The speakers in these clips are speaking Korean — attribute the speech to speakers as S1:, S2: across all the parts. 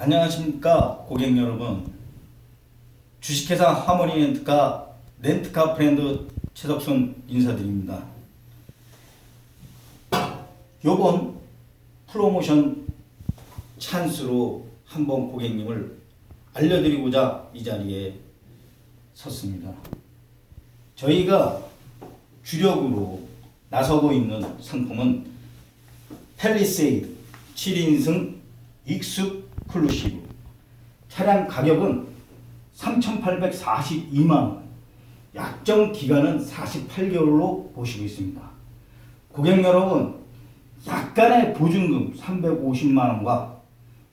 S1: 안녕하십니까 고객 여러분. 주식회사 하모니 렌트카 렌트카 브랜드 최덕순 인사드립니다. 요번 프로모션 찬스로 한번 고객님을 알려드리고자 이 자리에 섰습니다. 저희가 주력으로 나서고 있는 상품은 펠리세이드 7인승 익숙 클루시브 차량 가격은 3,842만 원 약정 기간은 48개월로 보시고 있습니다. 고객 여러분 약간의 보증금 350만 원과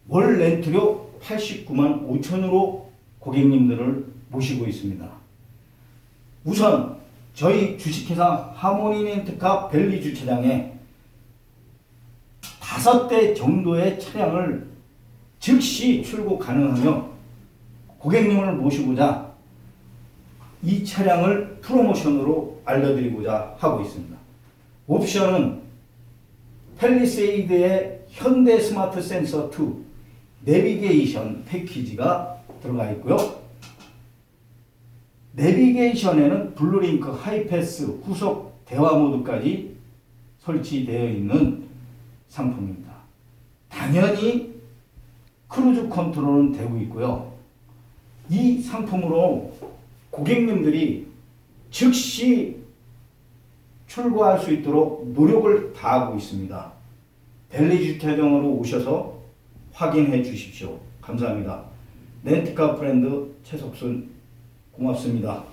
S1: 월 렌트료 89만 5천으로 고객님들을 모시고 있습니다. 우선 저희 주식회사 하모니 렌트카 벨리 주차장에 다섯 대 정도의 차량을 즉시 출고 가능하며 고객님을 모시고자 이 차량을 프로모션으로 알려드리고자 하고 있습니다. 옵션은 펠리세이드의 현대 스마트 센서 2 내비게이션 패키지가 들어가 있고요. 내비게이션에는 블루링크 하이패스 후속 대화 모드까지 설치되어 있는 상품입니다. 당연히 크루즈 컨트롤은 되고 있고요. 이 상품으로 고객님들이 즉시 출고할 수 있도록 노력을 다하고 있습니다. 벨리 주차장으로 오셔서 확인해 주십시오. 감사합니다. 렌트카 브랜드 최석순 고맙습니다.